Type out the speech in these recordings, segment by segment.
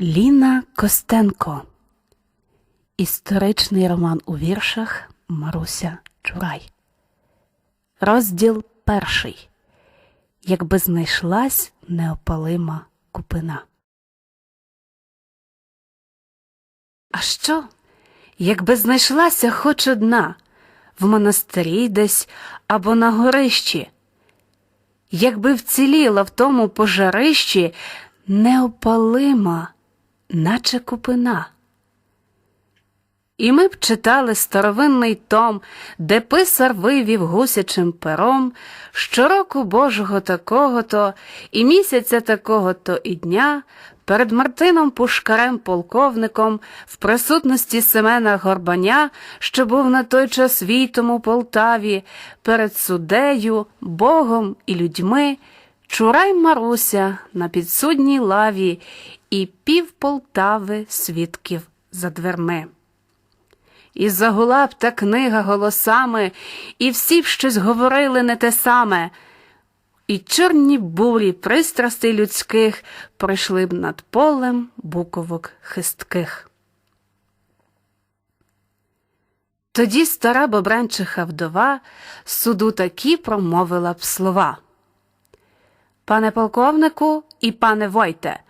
Ліна Костенко. Історичний роман у віршах Маруся Чурай. Розділ перший. Якби знайшлась неопалима купина. А що? Якби знайшлася хоч одна в монастирі десь або на горищі, якби вціліла в тому пожарищі неопалима, наче купина. І ми б читали старовинний том, де писар вивів гусячим пером щороку Божого такого-то і місяця такого-то і дня перед Мартином Пушкарем полковником в присутності Семена Горбаня, що був на той час війтом у Полтаві, перед суддею, Богом і людьми, Чурай Маруся на підсудній лаві і пів Полтави свідків за дверми. І загула б та книга голосами, і всі б щось говорили не те саме, і чорні бурі пристрастей людських пройшли б над полем буковок хистких. Тоді стара бобранчиха вдова суду такі промовила б слова. Пане полковнику і пане Войте,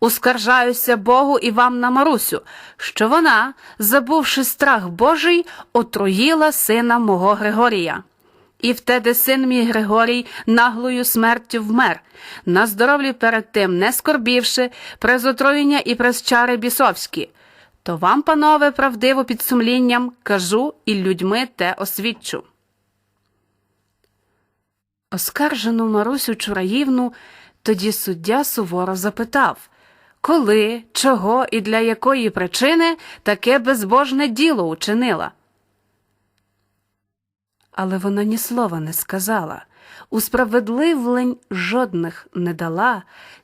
ускаржаюся Богу і вам на Марусю, що вона, забувши страх Божий, отруїла сина мого Григорія. І втеди син мій Григорій наглою смертю вмер, на здоров'ї перед тим не скорбівши, през отруєння і през чари бісовські. То вам, панове, правдиво під сумлінням кажу і людьми те освідчу. Оскаржену Марусю Чураївну тоді суддя суворо запитав, коли, чого і для якої причини таке безбожне діло учинила. Але вона ні слова не сказала, усправедливлень жодних не дала,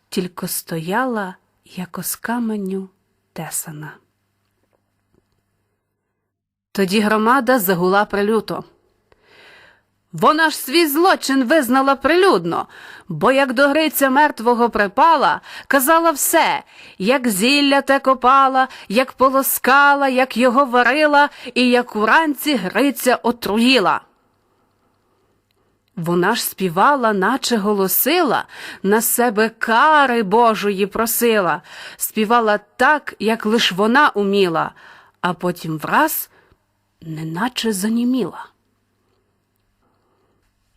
тільки стояла, як з каменю тесана. Тоді громада загула прилюто. Вона ж свій злочин визнала прилюдно, бо як до Гриця мертвого припала, казала все, як зілля те копала, як полоскала, як його варила, і як уранці Гриця отруїла. Вона ж співала, наче голосила, на себе кари Божої просила, співала так, як лиш вона уміла, а потім враз неначе заніміла.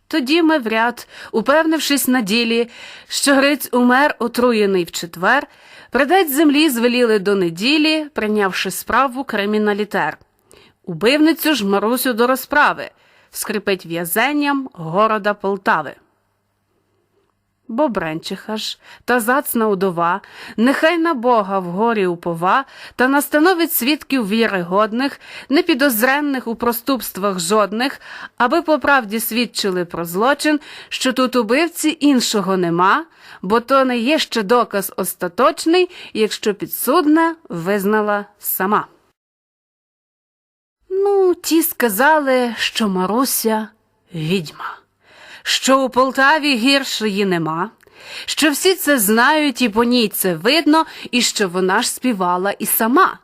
Тоді ми вряд, упевнившись на ділі, що Гриць умер отруєний в четвер, придать землі звеліли до неділі, прийнявши справу криміналітер. Убивницю ж Марусю до розправи, скрипить в'язенням города Полтави. Бобренчиха ж та зацна удова, нехай на Бога вгорі упова, та настановить свідків віри годних, непідозренних у проступствах жодних, аби по правді свідчили про злочин, що тут убивці іншого нема, бо то не є ще доказ остаточний, якщо підсудна визнала сама. Ну, ті сказали, що Маруся відьма що у Полтаві гіршої нема, що всі це знають і по ній це видно, і що вона ж співала і сама.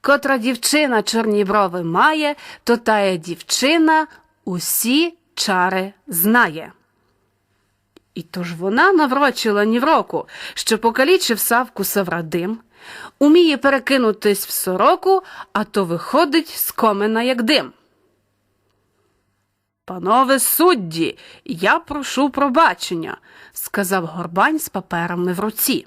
Котра дівчина чорні брови має, то тая дівчина усі чари знає. І то ж вона наврочила ні в року, що покалічив Савку Саврадим, уміє перекинутись в сороку, а то виходить з комена, як дим. Панове судді, я прошу пробачення, сказав Горбань з паперами в руці.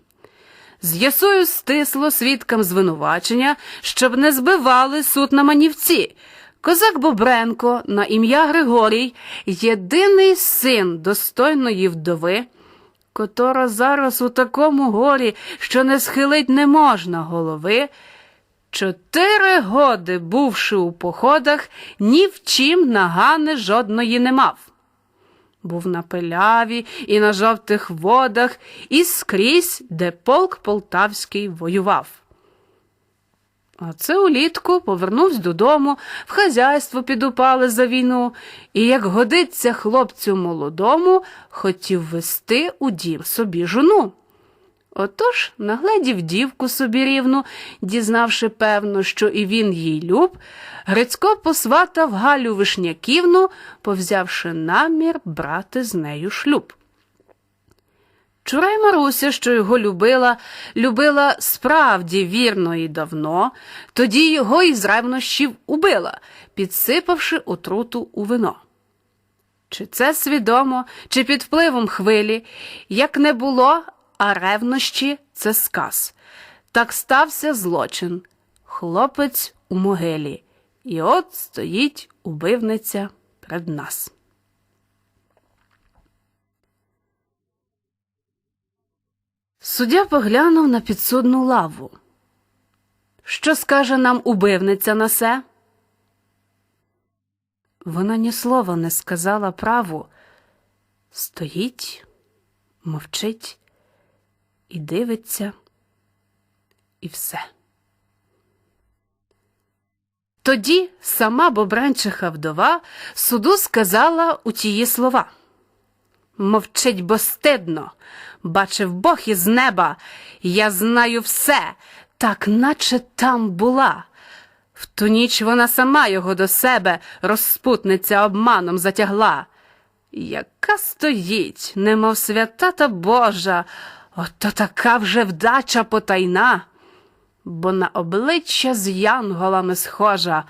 З'ясую стисло свідкам звинувачення, щоб не збивали суд на манівці. Козак Бобренко на ім'я Григорій, єдиний син достойної вдови, котра зараз у такому горі, що не схилить не можна голови. Чотири годи, бувши у походах, ні в чим нагани жодної не мав. Був на пиляві і на жовтих водах, і скрізь, де полк полтавський воював. А це улітку повернувся додому, в хазяйство підупали за війну, і, як годиться хлопцю молодому, хотів вести у дім собі жону. Отож нагледів дівку собі рівну, дізнавши певно, що і він їй люб, Грицько посватав Галю Вишняківну, повзявши намір брати з нею шлюб. Чурай Маруся, що його любила, любила справді вірно і давно, тоді його із ревнощів убила, підсипавши отруту у вино. Чи це свідомо, чи під впливом хвилі, як не було, а ревнощі це сказ. Так стався злочин, хлопець у могилі, і от стоїть убивниця перед нас. Суддя поглянув на підсудну лаву. Що скаже нам убивниця на се? Вона ні слова не сказала праву. Стоїть, мовчить і дивиться, і все. Тоді сама Бобранчиха вдова суду сказала у тії слова. Мовчить, бо стидно, бачив Бог із неба, я знаю все, так наче там була. В ту ніч вона сама його до себе, розпутниця обманом затягла. Яка стоїть, немов свята та Божа, ото така вже вдача потайна, бо на обличчя з янголами схожа,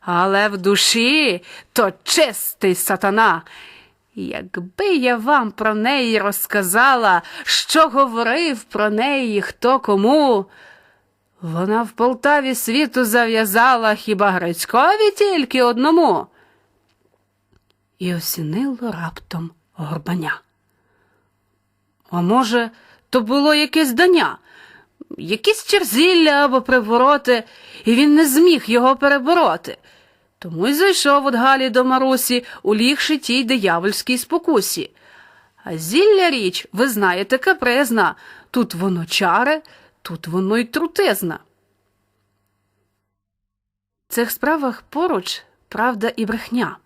але в душі то чистий сатана. Якби я вам про неї розказала, що говорив про неї хто кому. Вона в Полтаві світу зав'язала хіба Грицькові тільки одному. І осінило раптом горбаня. А може, то було якесь дання, якісь черзілля або привороти, і він не зміг його перебороти. Тому й зайшов от Галі до Марусі, улігши тій диявольській спокусі. А зілля річ, ви знаєте, капризна, тут воно чаре, тут воно й трутизна. В цих справах поруч правда і брехня.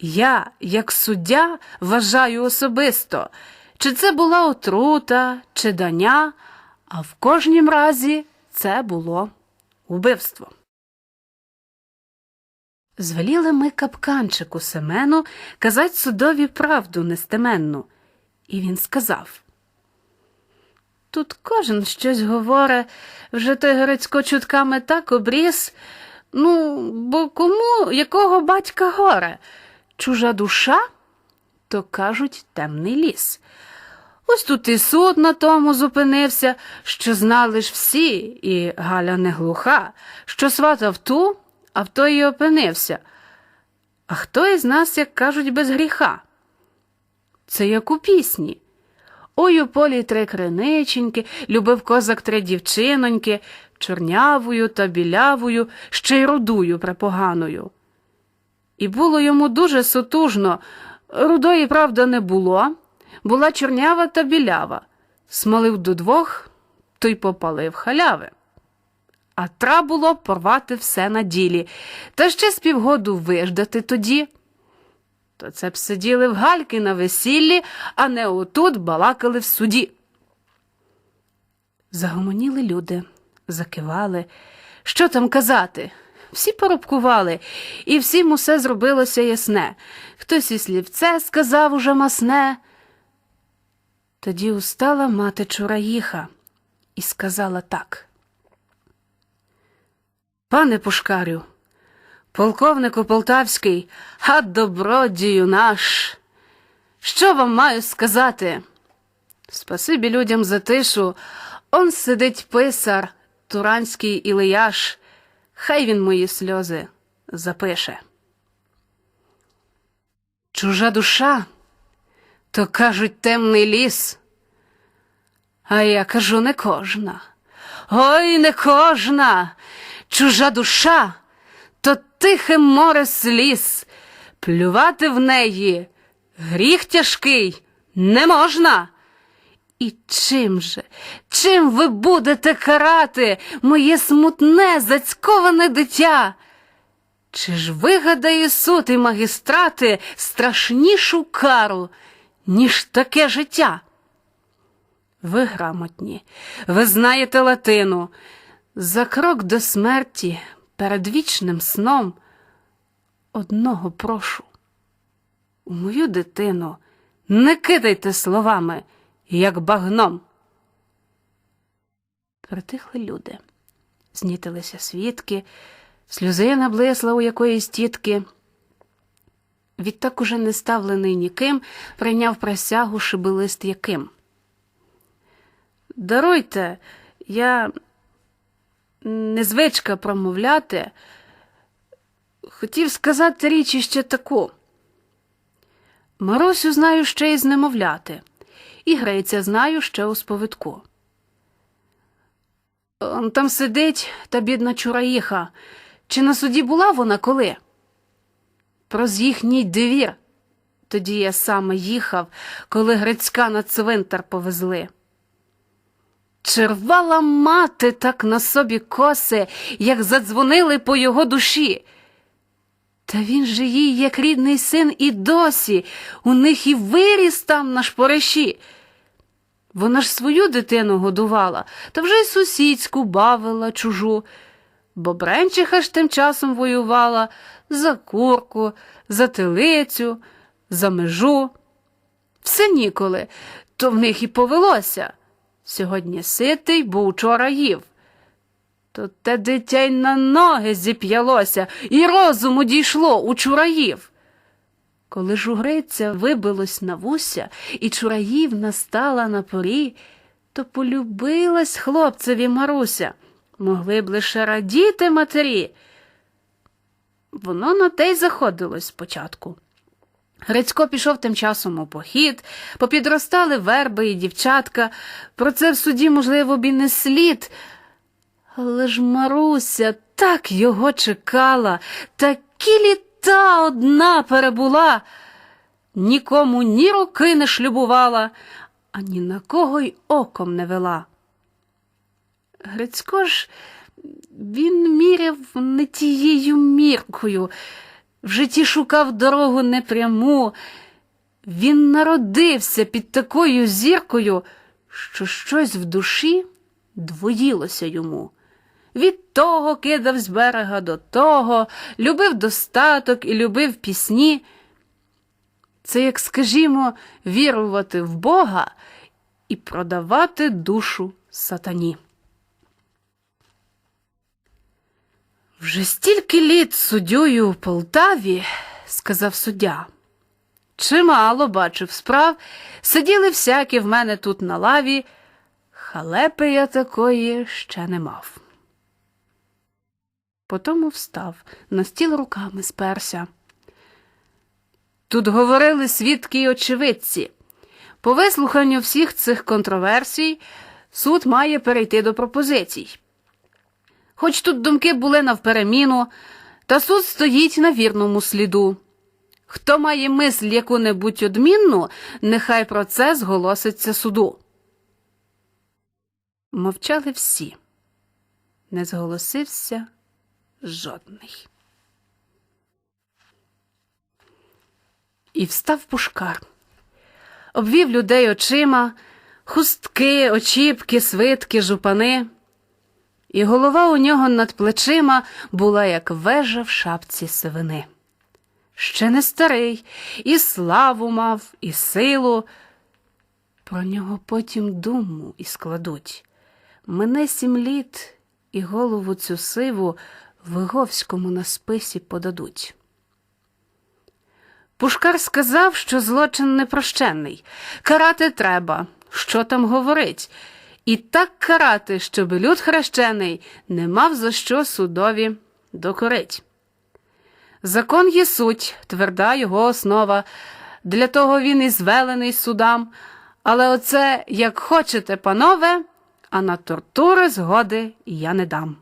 Я, як суддя, вважаю особисто, чи це була отрута, чи дання, а в кожнім разі це було убивство. Звеліли ми капканчику Семену казать судові правду нестеменну, і він сказав. Тут кожен щось говоре, вже той Грицько чутками так обріс. Ну, бо кому якого батька горе? Чужа душа, то кажуть, темний ліс. Ось тут і суд на тому зупинився, що знали ж всі, і Галя не глуха, що сватав ту, а в той і опинився. А хто із нас, як кажуть, без гріха? Це як у пісні. Ой у полі три криниченьки, любив козак три дівчиноньки, чорнявою та білявою, ще й рудую препоганою. І було йому дуже сутужно. Рудої, правда, не було, була чорнява та білява. Смолив до двох, то й попалив халяви. А тра було порвати все на ділі, та ще з півгоду виждати тоді. То це б сиділи в гальки на весіллі, а не отут балакали в суді. Загомоніли люди, закивали. Що там казати? Всі порубкували, і всім усе зробилося ясне. Хтось і слівце сказав уже масне. Тоді устала мати Чураїха і сказала так. Пане Пушкарю, полковнику Полтавський, а добродію наш. Що вам маю сказати? Спасибі людям за тишу. Он сидить писар, туранський Ілияш, хай він мої сльози запише. Чужа душа, то кажуть темний ліс. А я кажу не кожна. Ой, не кожна. Чужа душа то тихе море сліз, плювати в неї гріх тяжкий не можна. І чим же, чим ви будете карати моє смутне, зацьковане дитя? Чи ж вигадає суд і магістрати страшнішу кару, ніж таке життя? Ви грамотні, ви знаєте латину. За крок до смерті перед вічним сном одного прошу. У мою дитину не кидайте словами, як багном. Притихли люди, знітилися свідки, сльозина блисла у якоїсь тітки. Відтак уже не ставлений ніким, прийняв присягу шибелист яким. Даруйте, я незвичка промовляти. Хотів сказати річ іще таку. Марусю знаю ще й знемовляти, і Гриця знаю ще у сповідку. Там сидить та бідна чураїха. Чи на суді була вона коли? Про їхній двір. Тоді я саме їхав, коли Грицька на цвинтар повезли. Червала мати так на собі коси, як задзвонили по його душі. Та він же їй, як рідний син, і досі, у них і виріс там на шпориші. Вона ж свою дитину годувала, та вже й сусідську бавила чужу, бо Бренчиха ж тим часом воювала за курку, за телицю, за межу. Все ніколи, то в них і повелося. Сьогодні ситий, бо вчора їв. То те дитя на ноги зіп'ялося, і розуму дійшло у чураїв. Коли жугриця вибилось на вуся, і чураївна стала на порі, то полюбилась хлопцеві Маруся, могли б лише радіти матері. Воно на те й заходилось спочатку. Грицько пішов тим часом у похід, попідростали верби і дівчатка. Про це в суді, можливо, б і не слід. Але ж Маруся так його чекала, такі літа одна перебула, нікому ні руки не шлюбувала, а ні на кого й оком не вела. Грицько ж він міряв не тією міркою, в житті шукав дорогу непряму. Він народився під такою зіркою, що щось в душі двоїлося йому. Від того кидав з берега до того, любив достаток і любив пісні. Це, як скажімо, вірувати в Бога і продавати душу сатані. Вже стільки літ суддєю у Полтаві, сказав суддя. Чимало бачив справ, сиділи всякі в мене тут на лаві, халепи я такої ще не мав. Потому встав, на стіл руками сперся. Тут говорили свідки й очевидці. По вислуханню всіх цих контроверсій суд має перейти до пропозицій. Хоч тут думки були навпереміну, та суд стоїть на вірному сліду. Хто має мисль яку-небудь одмінну, нехай про це зголоситься суду. Мовчали всі, не зголосився жодний. І встав пушкар, обвів людей очима, хустки, очіпки, свитки, жупани, і голова у нього над плечима була, як вежа в шапці сивини. Ще не старий, і славу мав, і силу. Про нього потім думу і складуть. Мене сім літ, і голову цю сиву Виговському на списі подадуть. Пушкар сказав, що злочин непрощенний. Карати треба, що там говорить, і так карати, щоб люд хрещений не мав за що судові докорить. Закон є суть, тверда його основа, для того він і звелений судам, але оце, як хочете, панове, а на тортури згоди я не дам.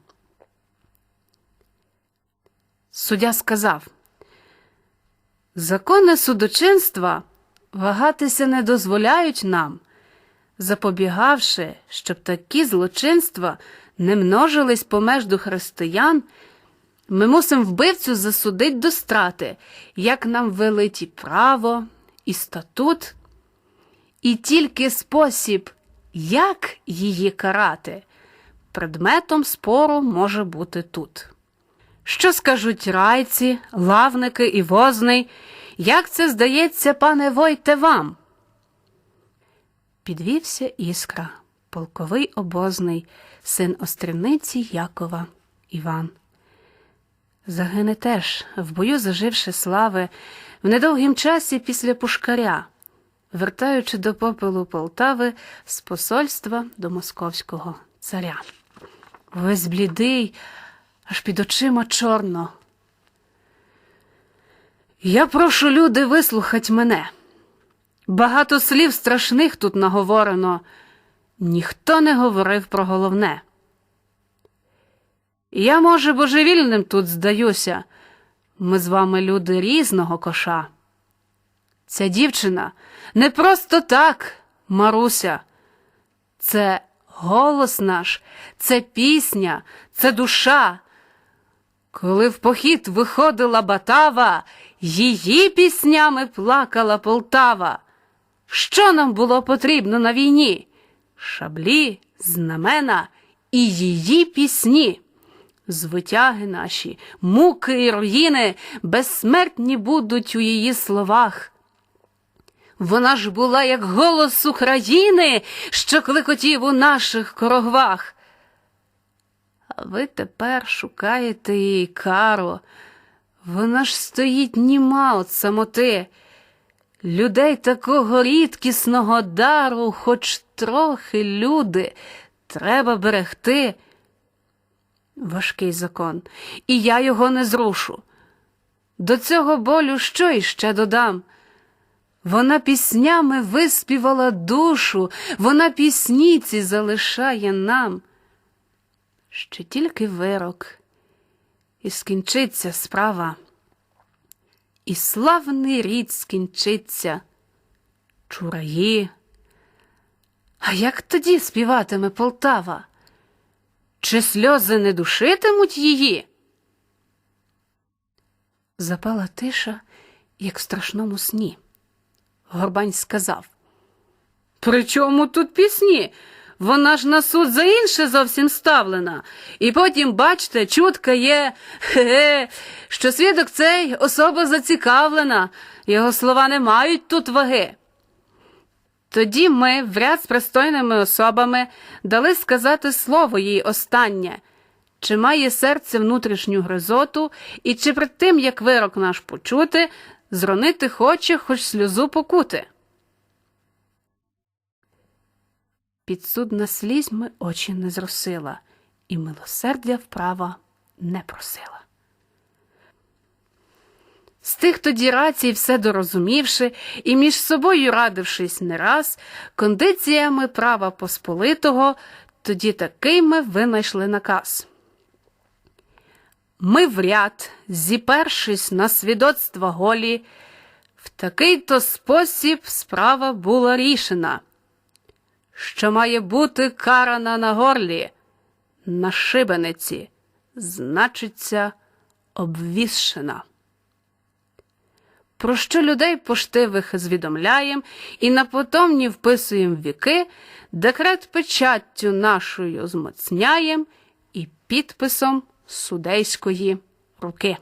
Суддя сказав Закони судочинства вагатися не дозволяють нам, запобігавши, щоб такі злочинства не множились помежду християн, ми мусимо вбивцю засудить до страти, як нам велить право, і статут, і тільки спосіб Як її карати? Предметом спору може бути тут. Що скажуть райці, лавники і возний? Як це здається, пане Войте, вам? Підвівся іскра, полковий обозний, син острівниці Якова Іван. Загине теж, в бою заживши слави, в недовгім часі після пушкаря, вертаючи до попелу Полтави з посольства до московського царя. Весь блідий, аж під очима чорно. Я прошу люди вислухать мене. Багато слів страшних тут наговорено, ніхто не говорив про головне. Я, може, божевільним тут здаюся. Ми з вами люди різного коша. Ця дівчина не просто так, Маруся. Це голос наш, це пісня, це душа. Коли в похід виходила Батава, її піснями плакала Полтава. Що нам було потрібно на війні? Шаблі, знамена і її пісні. Звитяги наші, муки і руїни безсмертні будуть у її словах. Вона ж була як голос України, що клекотів у наших корогвах. А ви тепер шукаєте її кару. Вона ж стоїть німа от самоти. Людей такого рідкісного дару, хоч трохи люди, треба берегти. Важкий закон, і я його не зрушу. До цього болю що іще додам? Вона піснями виспівала душу, вона пісніці залишає нам. Ще тільки вирок, і скінчиться справа, і славний рід скінчиться, чураї. А як тоді співатиме Полтава? Чи сльози не душитимуть її? Запала тиша, як в страшному сні. Горбань сказав. При чому тут пісні? Вона ж на суд за інше зовсім ставлена. І потім, бачте, чутка є, хе-хе, що свідок цей особа зацікавлена, його слова не мають тут ваги. Тоді ми, в ряд з пристойними особами, дали сказати слово їй останнє, чи має серце внутрішню гризоту, і чи перед тим, як вирок наш почути, зронити хоче хоч сльозу покути. Підсудна слізьми очі не зросила, і милосердя вправа не просила. З тих тоді рацій, все дорозумівши і між собою радившись не раз, кондиціями права Посполитого, тоді такий ми винайшли наказ. Ми в ряд, зіпершись на свідоцтва голі, в такий то спосіб справа була рішена, що має бути карана на горлі, на шибениці, значиться, обвішена про що людей поштивих звідомляєм і на потомні вписуєм віки, декрет печаттю нашою змоцняєм і підписом судейської руки.